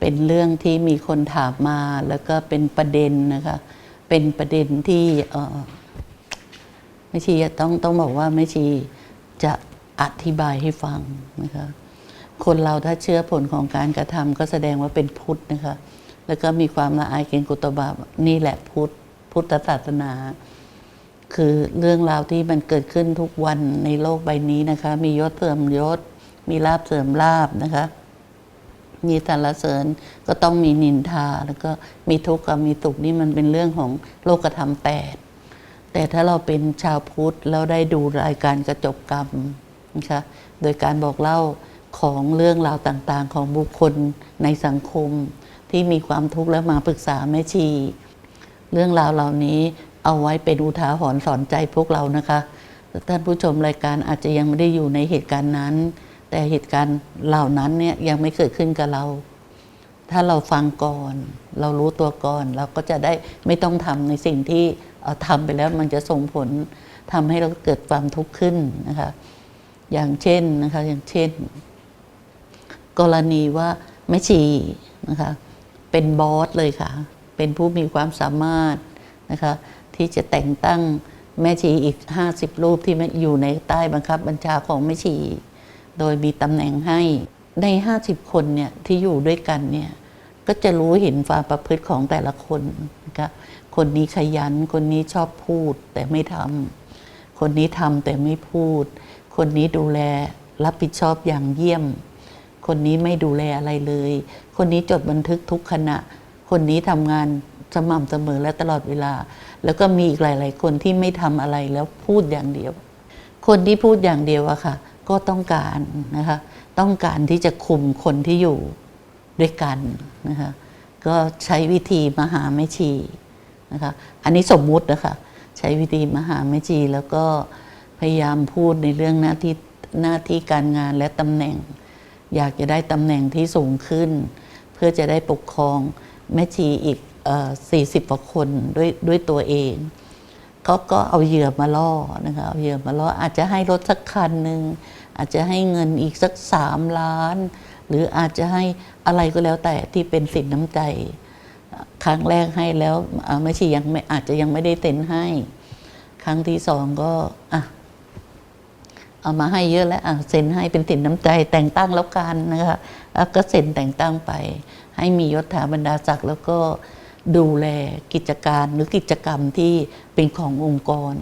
เป็นเรื่องที่มีคนถามมาแล้วก็เป็นประเด็นนะคะเป็นประเด็นที่เอ่อแม่ชีต้องต้องบอกว่าแม่ชีจะอธิบายให้ฟังนะคะคนเราถ้าเชื่อผลของการกระทำก็แสดงว่าเป็นพุทธนะคะแล้วก็มีความละอายเกรงกุตบาปนี่แหละพุทธพุทธศาสนา คือเรื่องราวที่มันเกิดขึ้นทุกวันในโลกใบนี้นะคะ มียศเสื่อมยศ มีลาบเสื่อมลาบนะคะ มีสรรเสริญก็ต้องมีนินทา แล้วก็มีทุกข์กับมีสุขนี่มันเป็นเรื่องของโลกธรรมแปดแต่ถ้าเราเป็นชาวพุทธแล้วได้ดูรายการกระจบกรรมนะคะโดยการบอกเล่าของเรื่องราวต่างๆ ของบุคคลในสังคม ที่มีความทุกข์แล้วมาปรึกษาแม่ชี เรื่องราวเหล่านี้เอาไว้เป็นอุทาหรณ์สอนใจพวกเรานะคะท่านผู้ชมรายการอาจจะยังไม่ได้อยู่ในเหตุการณ์นั้น แต่เหตุการณ์เหล่านั้นเนี่ยยังไม่เกิดขึ้นกับเรา ถ้าเราฟังก่อน เรารู้ตัวก่อน เราก็จะได้ไม่ต้องทำในสิ่งที่เอ่อทำไปแล้วมันจะส่งผลทำให้เราเกิดความทุกข์ขึ้นนะคะ อย่างเช่นนะคะอย่างเช่น กรณีว่าแม่ชีนะคะเป็นบอสเลยค่ะ เป็นผู้มีความสามารถนะคะที่จะแต่งตั้งแม่ชีอีก 50 รูปที่อยู่ในใต้บังคับบัญชาของแม่ชี โดยมีตำแหน่งให้ใน 50 คนเนี่ยที่อยู่ด้วยกันเนี่ยก็จะรู้เห็นความประพฤติของแต่ละคนนะคะคนนี้ขยัน คนนี้ชอบพูดแต่ไม่ทำคนนี้ทำแต่ไม่พูด คนนี้ดูแลรับผิดชอบอย่างเยี่ยม คนนี้ไม่ดูแลอะไรเลย คนนี้จดบันทึกทุกขณะ คนนี้ทำงานสม่ำเสมอและตลอดเวลา แล้วก็มีอีกหลาย ๆ คนที่ไม่ทำอะไรแล้วพูดอย่างเดียว คนที่พูดอย่างเดียวอะค่ะ ก็ต้องการนะคะต้องการที่จะคุมคนที่อยู่ด้วยกันนะคะก็ใช้วิธีมหาแม่ชีนะคะอันนี้สมมุตินะคะใช้วิธีมหาแม่ชีแล้วก็พยายามพูดในเรื่องหน้าที่หน้าที่การงานและตำแหน่ง อยากจะได้ตำแหน่งที่สูงขึ้น เพื่อจะได้ปกครองแม่ชีอีกสี่สิบกว่าคนด้วยด้วยตัวเองเขาก็เอาเหยื่อมาล่อนะคะเอาเหยื่อมาล่ออาจจะให้รถสักคันหนึ่ง อาจจะให้เงินอีกสักสามล้าน หรืออาจจะให้อะไรก็แล้วแต่ที่เป็นสินน้ำใจ ครั้งแรกให้แล้วอ่าแม่ใชียังไม่อาจจะยังไม่ได้เต็นให้ ครั้งที่สองก็อะเอามาให้เยอะแล้วอะเซ็นให้เป็นสินน้ำใจแต่งตั้งแล้วกันนะคะแล้วก็เซ็นแต่งตั้งไป ให้มียศถาบรรดาศักดิ์แล้วก็ดูแลกิจการหรือกิจกรรมที่เป็นขององค์กร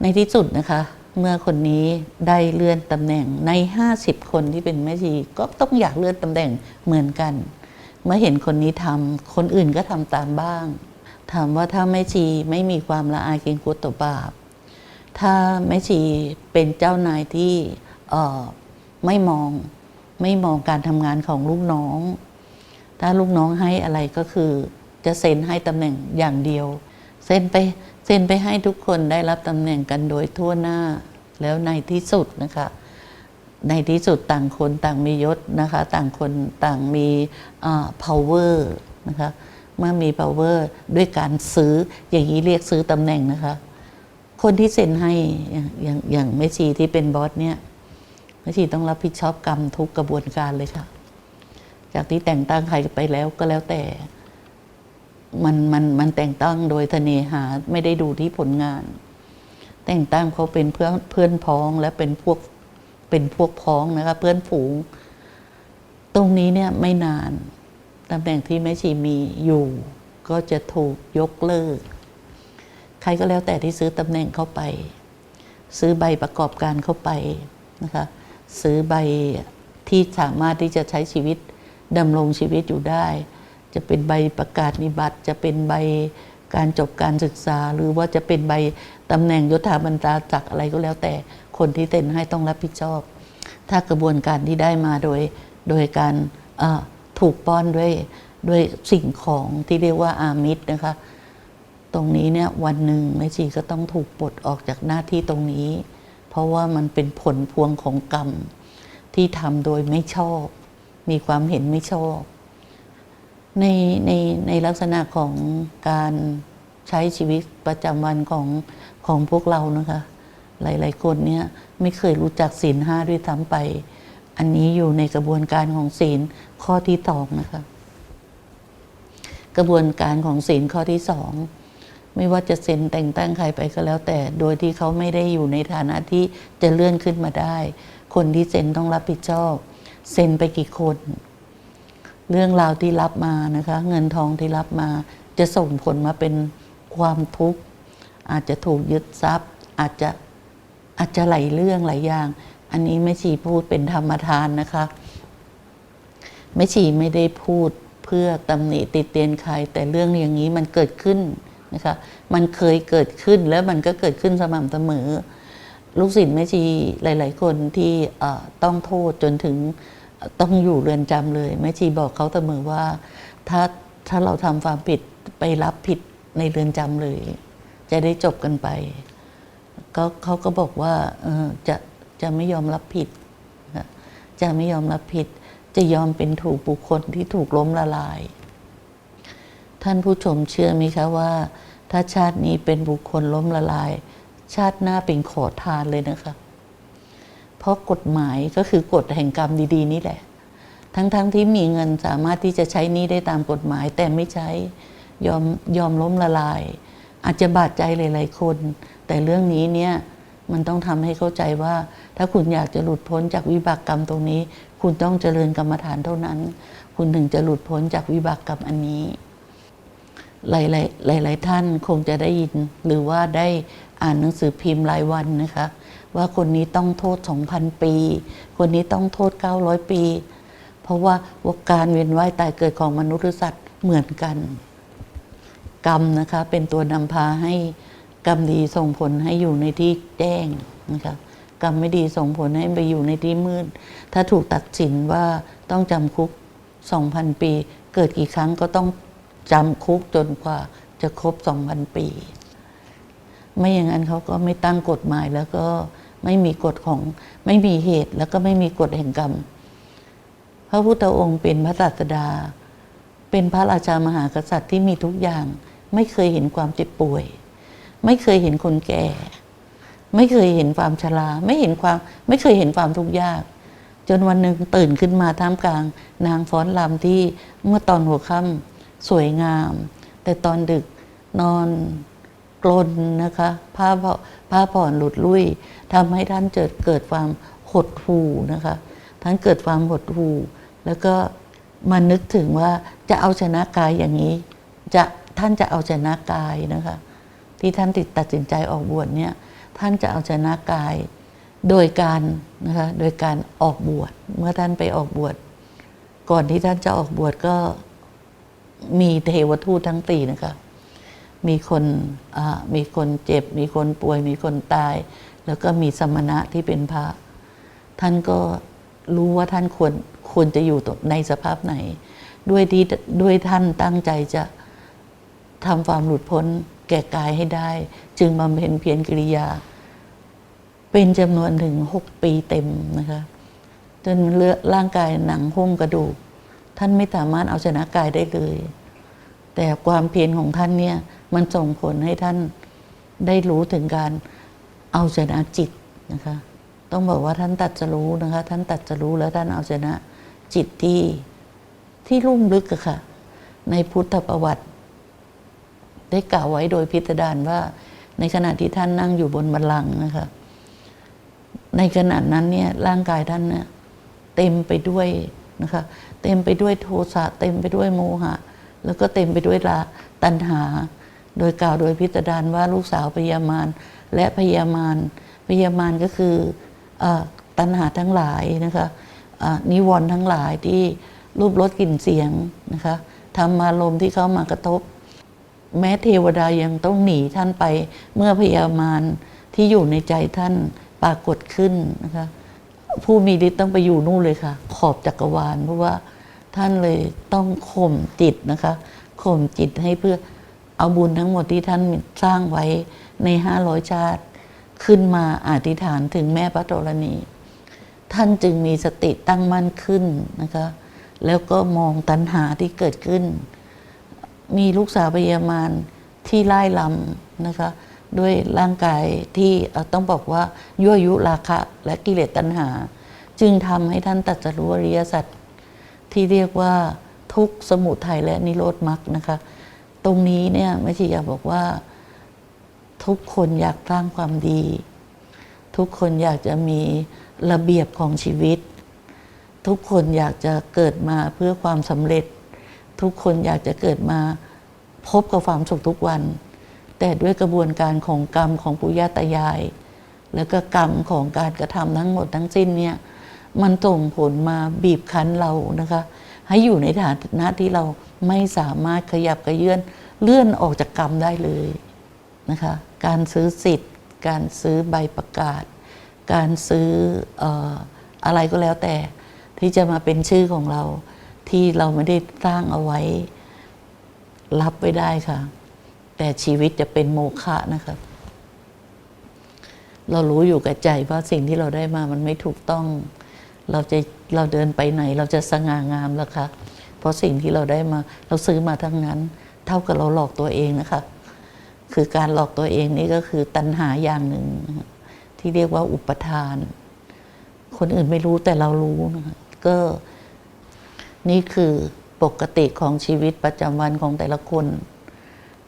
ในที่สุดนะคะ เมื่อคนนี้ได้เลื่อนตำแหน่งใน 50 คนที่เป็นแม่ชีก็ต้องอยากเลื่อนตำแหน่งเหมือนกัน เมื่อเห็นคนนี้ทำคนอื่นก็ทำตามบ้าง ถามว่าถ้าแม่ชีไม่มีความละอายเกรงกลัวต่อบาป ถ้าแม่ชีเป็นเจ้านายที่ไม่มองไม่มองการทำงานของลูกน้อง ถ้าลูกน้องให้อะไรก็คือจะเซ็นให้ตำแหน่งอย่างเดียว เซ็นไปเซ็นไปให้ทุกคนได้รับตำแหน่งกันโดยทั่วหน้า แล้วในที่สุดนะคะ ในที่สุดต่างคนต่างมียศนะคะ ต่างคนต่างมี power นะคะเมื่อมี power ด้วยการซื้ออย่างนี้เรียกซื้อตำแหน่งนะคะ คนที่เซ็นให้อย่างอย่างอย่างแม่ชีที่เป็นบอสเนี่ยแม่ชีต้องรับผิดชอบกรรมทุกกระบวนการเลยค่ะ จากที่แต่งตั้งใครไปแล้วก็แล้วแต่ มันมันมันแต่งตั้งโดยทะเนหาไม่ได้ดูที่ผลงาน แต่งตั้งเขาเป็นเพื่อนเพื่อนพ้องและเป็นพวกเป็นพวกพ้องนะคะเพื่อนฝูง ตรงนี้เนี่ยไม่นานตำแหน่งที่แม่ชีมีอยู่ ก็จะถูกยกเลิก ใครก็แล้วแต่ที่ซื้อตำแหน่งเข้าไป ซื้อใบประกอบการเข้าไปนะคะซื้อใบที่สามารถที่จะใช้ชีวิตดำรงชีวิตอยู่ได้ จะเป็นใบประกาศนิบัตรจะเป็นใบการจบการศึกษา หรือว่าจะเป็นใบตำแหน่งยศถาบรรดาศักดิ์อะไรก็แล้วแต่คนที่เซ็นให้ต้องรับผิดชอบ ถ้ากระบวนการที่ได้มาโดยโดยการถูกป้อนด้วยด้วยสิ่งของที่เรียกว่าอามิตรนะคะ ตรงนี้เนี่ยวันหนึ่งแม่ชีก็ต้องถูกปลดออกจากหน้าที่ตรงนี้ เพราะว่ามันเป็นผลพวงของกรรม ที่ทำโดยไม่ชอบ มีความเห็นไม่ชอบ ในในในลักษณะของการใช้ชีวิตประจำวันของของพวกเรานะคะ หลาย ๆ คนเนี่ยไม่เคยรู้จักศีลห้าด้วยซ้ำไป อันนี้อยู่ในกระบวนการของศีลข้อที่สองนะคะ กระบวนการของศีลข้อที่สองไม่ว่าจะเซ็นแต่งตั้งใครไปก็แล้ว แต่โดยที่เขาไม่ได้อยู่ในฐานะที่จะเลื่อนขึ้นมาได้ คนที่เซ็นต้องรับผิดชอบ เซ็นไปกี่คน เรื่องราวที่รับมานะคะ เงินทองที่รับมา จะส่งผลมาเป็นความทุกข์อาจจะถูกยึดทรัพย์ อาจจะอาจจะหลายเรื่องหลายอย่าง อันนี้ไม่ชีพูดเป็นธรรมทานนะคะไม่ชีไม่ได้พูดเพื่อตำหนิติเตียนใคร แต่เรื่องอย่างนี้มันเกิดขึ้นนะคะมันเคยเกิดขึ้นแล้วมันก็เกิดขึ้นสม่ำเสมอ ลูกศิษย์แม่ชีหลาย ๆ คนที่ต้องโทษจนถึง ต้องอยู่เรือนจำเลยแม่ชีบอกเขาเสมอว่า ถ้าถ้าเราทำความผิดไปรับผิดในเรือนจำเลย จะได้จบกันไปก็เขาก็บอกว่าจะจะไม่ยอมรับผิดนะจะไม่ยอมรับผิด จะยอมเป็นถูกบุคคลที่ถูกล้มละลาย ท่านผู้ชมเชื่อไหมคะว่า ถ้าชาตินี้เป็นบุคคลล้มละลาย ชาติหน้าเป็นขอทานเลยนะคะ เพราะกฎหมายก็คือกฎแห่งกรรมดีๆ นี่แหละ ทั้งๆทที่มีเงินสามารถที่จะใช้นี้ได้ตามกฎหมาย แต่ไม่ใช้ยอมยอมล้มละลาย อาจจะบาดใจหลายๆคน แต่เรื่องนี้เนี่ยมันต้องทำให้เข้าใจว่า ถ้าคุณอยากจะหลุดพ้นจากวิบากกรรมตรงนี้ คุณต้องเจริญกรรมฐานเท่านั้น คุณถึงจะหลุดพ้นจากวิบากกรรมอันนี้ หลายๆหลาย ๆ ท่านคงจะได้ยินหรือว่าได้อ่านหนังสือพิมพ์รายวันนะคะ ว่าคนนี้ต้องโทษ 2,000 ปี คนนี้ต้องโทษ 900 ปี เพราะว่าวกการเวียนว่ายตายเกิดของมนุษย์สัตว์เหมือนกัน กรรมนะคะเป็นตัวนำพาให้กรรมดีส่งผลให้อยู่ในที่แจ้งนะคะกรรมไม่ดีส่งผลให้ไปอยู่ในที่มืด ถ้าถูกตัดสินว่าต้องจำคุก 2,000 ปี เกิดกี่ครั้งก็ต้องจำคุกจนกว่าจะครบ 2,000 ปี ไม่อย่างนั้นเขาก็ไม่ตั้งกฎหมายแล้วก็ ไม่มีกฎของไม่มีเหตุแล้วก็ไม่มีกฎแห่งกรรม พระพุทธองค์เป็นพระศาสดา เป็นพระราชามหากษัตริย์ที่มีทุกอย่าง ไม่เคยเห็นความเจ็บป่วย ไม่เคยเห็นคนแก่ ไม่เคยเห็นความชราไม่เห็นความไม่เคยเห็นความทุกข์ยาก จนวันหนึ่งตื่นขึ้นมาท่ามกลาง นางฟ้อนรำที่เมื่อตอนหัวค่ำสวยงาม แต่ตอนดึกนอน กลนนะคะผ้าผ่อผ้าผ่อนหลุดลุ่ยทำให้ท่านเกิดเกิดความหดหู่นะคะท่านเกิดความหดหู่ แล้วก็มานึกถึงว่าจะเอาชนะกายอย่างนี้ จะท่านจะเอาชนะกายนะคะ ที่ท่านติดตัดสินใจออกบวชเนี่ยท่านจะเอาชนะกาย โดยการนะคะโดยการออกบวชเมื่อท่านไปออกบวชก่อนที่ท่านจะออกบวชก็มีเทวทูตทั้งตีนะคะ มีคนมีคนเจ็บ มีคนป่วย มีคนตาย แล้วก็มีสมณะที่เป็นพระ ท่านก็รู้ว่าท่านควรควรจะอยู่ในสภาพไหน ด้วยที่ด้วยท่านตั้งใจจะทำความหลุดพ้นแก่กายให้ได้ จึงบำเพ็ญเพียรกิริยา เป็นจำนวนถึงหกปีเต็มนะคะจนเลือร่างกายหนังหุ้มกระดูก ท่านไม่สามารถเอาชนะกายได้เลย แต่ความเพียรของท่านเนี่ย มันส่งผลให้ท่านได้รู้ถึงการเอาชนะจิตนะคะ ต้องบอกว่าท่านตัดจะรู้นะคะ ท่านตัดจะรู้แล้วท่านเอาชนะจิตที่ที่ลุ่มลึกอะค่ะ ในพุทธประวัติ ได้กล่าวไว้โดยพิสดารว่า ในขณะที่ท่านนั่งอยู่บนบัลลังก์นะคะ ในขณะนั้นเนี่ยร่างกายท่านเนี่ยเต็มไปด้วยนะคะ เต็มไปด้วยโทสะเต็มไปด้วยโมหะ แล้วก็เต็มไปด้วยราตัณหา โดยกล่าวโดยพิสดารว่าลูกสาวพยามารและพยามารพยามารก็คืออตัณหาทั้งหลายนะคะนิวรณ์ทั้งหลายที่รูปรสกลิ่นเสียงนะคะธรรมารมณ์ที่เข้ามากระทบ แม้เทวดายังต้องหนีท่านไปเมื่อพยามารที่อยู่ในใจท่านปรากฏขึ้นนะคะผู้มีฤทธิ์ต้องไปอยู่นู่นเลยค่ะ ขอบจักรวาล เพราะว่าท่านเลยต้องข่มจิตนะคะข่มจิตให้เพื่อ เอาบุญทั้งหมดที่ท่านสร้างไว้ในห้าร้อยชาติขึ้นมาอธิษฐานถึงแม่พระธรณี ท่านจึงมีสติตั้งมั่นขึ้นนะคะ แล้วก็มองตัณหาที่เกิดขึ้น มีลูกสาวพยามารที่ไล่ลำนะคะ ด้วยร่างกายที่ต้องบอกว่ายั่วยุราคะและกิเลสตัณหา จึงทำให้ท่านตรัสรู้อริยสัจที่เรียกว่าทุกสมุทัยและนิโรธมรรคนะคะ ตรงนี้เนี่ยไม่ช่อยากบอกว่า ทุกคนอยากสร้างความดี ทุกคนอยากจะมีระเบียบของชีวิต ทุกคนอยากจะเกิดมาเพื่อความสำเร็จ ทุกคนอยากจะเกิดมาพบกับความสุขทุกวัน แต่ด้วยกระบวนการของกรรมของปุญญาตายาย แล้วก็กรรมของการกระทำทั้งหมดทั้งสิ้นเนี่ยมันส่งผลมาบีบคั้นเรานะคะ ให้อยู่ในฐานะที่เราไม่สามารถขยับกระเยื่อนเลื่อนออกจากกรรมได้เลยนะคะการซื้อสิทธิ์ การซื้อใบประกาศ การซื้ออออะไรก็แล้วแต่ ที่จะมาเป็นชื่อของเราที่เราไม่ได้สร้างเอาไว้ รับไว้ได้ค่ะ แต่ชีวิตจะเป็นโมฆะนะคะเรารู้อยู่กับใจว่าสิ่งที่เราได้มามันไม่ถูกต้อง เราจะ เราเดินไปไหนเราจะสง่างามล้วคะ เพราะสิ่งที่เราได้มาเราซื้อมาทั้งนั้น เท่ากับเราหลอกตัวเองนะคะ คือการหลอกตัวเองนี่ก็คือตัณหาอย่างหนึ่ง ที่เรียกว่าอุปทาน คนอื่นไม่รู้แต่เรารู้นะคะก็นี่คือปกติของชีวิตประจำวันของแต่ละคน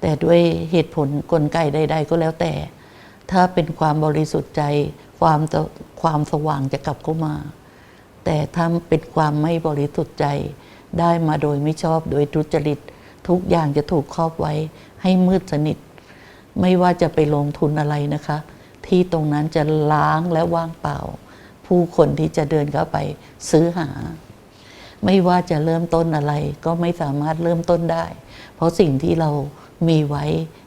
แต่ด้วยเหตุผลกลไกใด ๆ ก็แล้วแต่ ถ้าเป็นความบริสุทธิ์ใจความความสว่างจะกลับเข้ามา แต่ถ้าเป็นความไม่บริสุทธิ์ใจ ได้มาโดยไม่ชอบโดยทุจริต ทุกอย่างจะถูกครอบไว้ ให้มืดสนิท ไม่ว่าจะไปลงทุนอะไรนะคะ ที่ตรงนั้นจะล้างและว่างเปล่า ผู้คนที่จะเดินเข้าไปซื้อหา ไม่ว่าจะเริ่มต้นอะไรก็ไม่สามารถเริ่มต้นได้ เพราะสิ่งที่เรามีไว้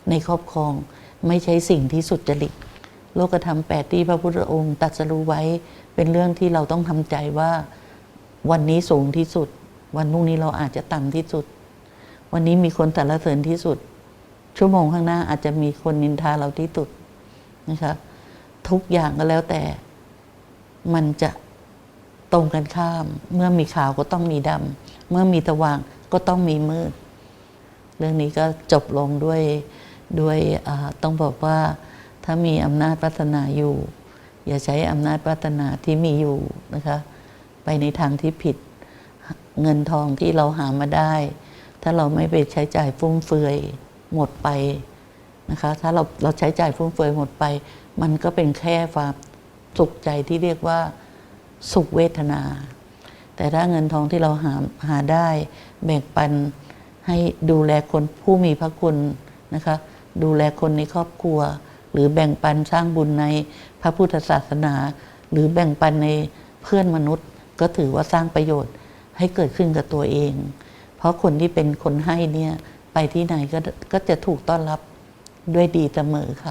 ในครอบครอง ไม่ใช่สิ่งที่สุจริตโลกธรรมแปดที่พระพุทธองค์ตรัสรู้ไว้ เป็นเรื่องที่เราต้องทำใจว่าวันนี้สูงที่สุด วันพรุ่งนี้เราอาจจะต่ำที่สุด วันนี้มีคนสรรเสริญที่สุด ชั่วโมงข้างหน้าอาจจะมีคนนินทาเราที่สุดนะคะทุกอย่างก็แล้วแต่ มันจะตรงกันข้าม เมื่อมีขาวก็ต้องมีดำเมื่อมีสว่างก็ต้องมีมืด เรื่องนี้ก็จบลงด้วยด้วยต้องบอกว่าถ้ามีอำนาจพัฒนาอยู่ อย่าใช้อำนาจพัฒนาที่มีอยู่นะคะ ไปในทางที่ผิดเงินทองที่เราหามาได้ ถ้าเราไม่ไปใช้จ่ายฟุ่มเฟือยหมดไปนะคะ ถ้าเราเราใช้จ่ายฟุ่มเฟือยหมดไป มันก็เป็นแค่ความสุขใจที่เรียกว่าสุขเวทนา แต่ถ้าเงินทองที่เราหาหาได้แบ่งปันให้ดูแลคนผู้มีพระคุณนะคะ ดูแลคนในครอบครัว รือแบ่งปันสร้างบุญในพระพุทธศาสนา หรือแบ่งปันในเพื่อนมนุษย์ ก็ถือว่าสร้างประโยชน์ให้เกิดขึ้นกับตัวเอง เพราะคนที่เป็นคนให้เนี่ยไปที่ไหนก็ก็จะถูกต้อนรับด้วยดีเสมอค่ะ